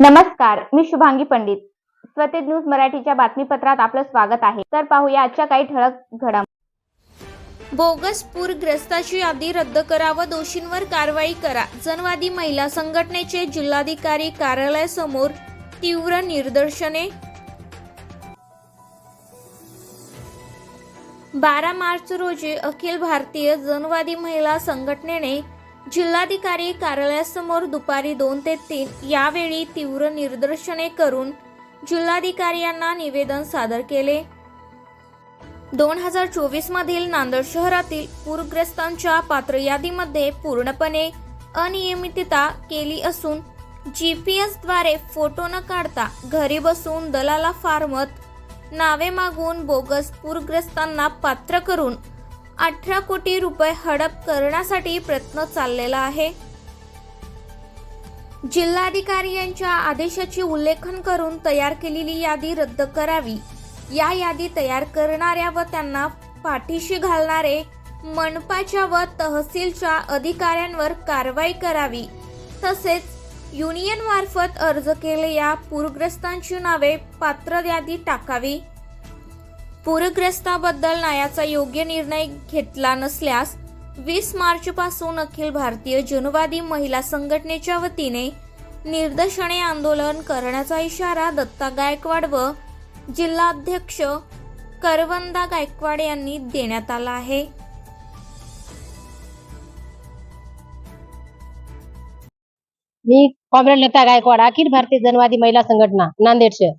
नमस्कार मी शुभांगी पंडित. स्वतेज न्यूज मराठीच्या बातमीपत्रात आपलं स्वागत आहे. तर पाहूया आजच्या काही ठळक घडाम बोगस पूरग्रस्ताची यादी रद्द करा व दोषींवर कारवाई करा. जनवादी महिला संघटनेचे जिल्हाधिकारी कार्यालयासमोर तीव्र निदर्शने. बारा मार्च रोजी अखिल भारतीय जनवादी महिला संघटनेने जिल्हाधिकारी कार्यालयासमोर दुपारी दोन ते तीन यावेळी तीव्र निदर्शने करून जिल्हाधिकारी यांना निवेदन सादर केले. दोन हजार चोवीस मधील नांदेड शहरातील पूरग्रस्तांच्या पात्र यादीमध्ये पूर्णपणे अनियमितता केली असून जी पी एसद्वारे फोटो न काढता घरी बसून दलाला फार्मत नावे मागून बोगस पूरग्रस्तांना पात्र करून अठरा कोटी रुपये हडप करण्यासाठी प्रयत्न चाललेला आहे. जिल्हाधिकारी यांच्या आदेशाची उल्लेखन करून तयार केलेली यादी रद्द करावी. या यादी तयार करणाऱ्या व त्यांना पाठीशी घालणारे मनपाच्या व तहसीलच्या अधिकाऱ्यांवर कारवाई करावी. तसेच युनियन मार्फत अर्ज केलेल्या पूरग्रस्तांची नावे पात्र यादी टाकावी. पूरग्रस्ताबद्दल न्यायाचा योग्य निर्णय घेतला नसल्यास वीस मार्चपासून अखिल भारतीय जनवादी महिला संघटनेच्या वतीने निर्दशने आंदोलन करण्याचा इशारा दत्ता गायकवाड व जिल्हाध्यक्ष करवंदा गायकवाड यांनी देण्यात आला आहे. मी कॉम्रेड लता गायकवाड अखिल भारतीय जनवादी महिला संघटना नांदेड शहर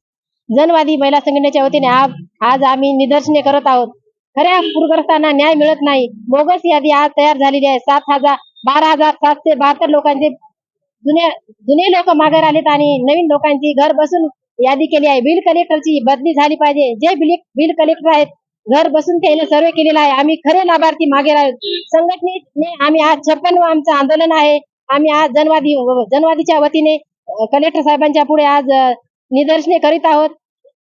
जनवादी महिला संघटनेच्या वतीने आज आज आम्ही निदर्शने करत आहोत. खऱ्या पूरग्रस्तांना न्याय मिळत नाही. बोगस यादी आज तयार झालेली आहे. सात हजार बारा हजार सातशे बहात्तर लोकांचे जुने जुने लोक मागे राहिलेत आणि नवीन लोकांची घर बसून यादी केली आहे. बिल कलेक्टरची बदली झाली पाहिजे. जे बिल बिल कलेक्टर आहेत घर बसून त्याने सर्वे केलेला आहे. आम्ही खरे लाभार्थी मागे आहोत. संघटनेने आम्ही आज छप्पन आमचं आंदोलन आहे. आम्ही आज जनवादी जनवादीच्या वतीने कलेक्टर साहेबांच्या पुढे आज निदर्शने करीत आहोत.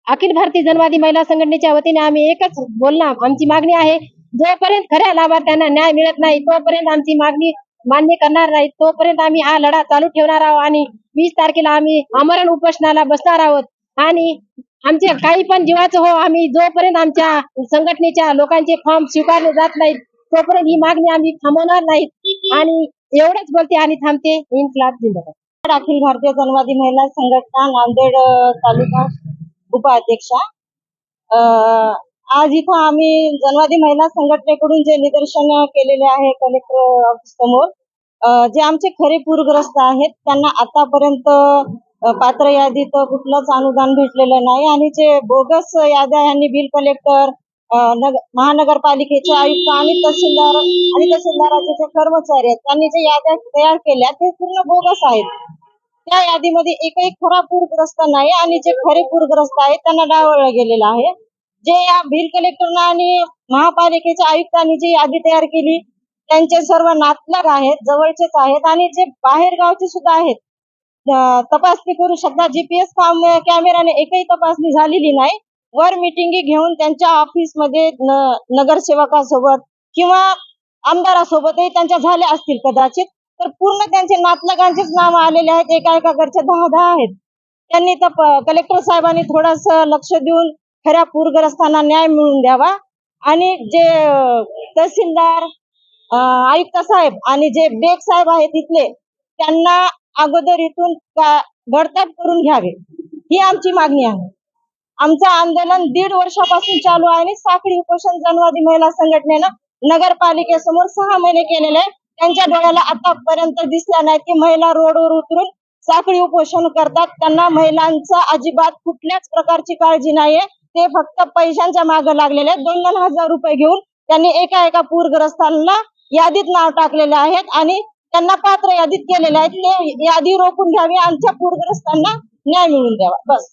अखिल भारतीय जनवादी महिला संघटनेच्या वतीने आम्ही एकच बोलणं आमची मागणी आहे जोपर्यंत खऱ्या लाभार्थ्यांना न्याय मिळत नाही तोपर्यंत आमची मागणी मान्य करणार नाही. तोपर्यंत आम्ही हा लढा चालू ठेवणार आहोत आणि वीस तारखेला आम्ही आमरण उपोषणाला बसणार आहोत. आणि आमचे काही पण जीवाचं हो आम्ही जोपर्यंत आमच्या संघटनेच्या लोकांचे फॉर्म स्वीकारले जात नाहीत तोपर्यंत ही मागणी आम्ही थांबवणार नाहीत. आणि एवढंच बोलते आणि थांबते. इन क्लास दिलं अखिल भारतीय जनवादी महिला संघटना नांदेड तालुका. उपाध्यक्षा आज इथं आम्ही जनवादी महिला संघटनेकडून जे निदर्शन केलेले आहे कलेक्टर ऑफिस समोर जे आमचे खरे पूरग्रस्त आहेत त्यांना आतापर्यंत पात्र यादीत कुठलंच अनुदान भेटलेलं नाही आणि जे बोगस याद्या यांनी बिल कलेक्टर महानगरपालिकेचे आयुक्त आणि तहसीलदार आणि तहसीलदाराचे जे कर्मचारी आहेत त्यांनी जे याद्या तयार केल्या ते पूर्ण बोगस आहेत. त्या यादीमध्ये एकही खरा पूरग्रस्त नाही आणि जे खरे पूरग्रस्त आहेत त्यांना डावळलं गेलेलं आहे. जे या बिल कलेक्टरनं आणि महापालिकेच्या आयुक्तांनी जी यादी तयार केली त्यांचे सर्व नातलग आहेत जवळचेच आहेत आणि जे बाहेर गावचे सुद्धा आहेत तपासणी करू शकता. जीपीएस कॅमेराने एकही तपासणी झालेली नाही. वर मिटिंगी घेऊन त्यांच्या ऑफिसमध्ये न- नगरसेवकासोबत किंवा आमदारासोबतही त्यांच्या झाल्या असतील कदाचित. तर पूर्ण त्यांचे नातलगांचेच नाव आलेले आहेत. एका एका घरचे दहा दहा आहेत. त्यांनी तर कलेक्टर साहेबांनी थोडस लक्ष देऊन खऱ्या पूरग्रस्तांना न्याय मिळवून द्यावा. आणि जे तहसीलदार आयुक्त साहेब आणि जे बेग साहेब आहेत इथले त्यांना अगोदर इथून का- करून घ्यावे. ही आमची मागणी आहे. आमचं आंदोलन दीड वर्षापासून चालू आहे आणि साखळी उपोषण जनवादी महिला संघटनेनं नगरपालिकेसमोर सहा महिने केलेले आहे त्यांच्या डोळ्याला आतापर्यंत दिसला नाही की महिला रोडवर उतरून साखळी उपोषण करतात. त्यांना महिलांचा अजिबात कुठल्याच प्रकारची काळजी नाहीये. ते फक्त पैशांच्या मागे लागलेले आहेत. दोन दोन हजार रुपये घेऊन त्यांनी एका एका पूरग्रस्तांना यादीत नाव टाकलेले आहेत आणि त्यांना पात्र यादीत केलेले आहेत. ते यादी रोखून घ्यावी आमच्या पूरग्रस्तांना न्याय मिळवून द्यावा. बस.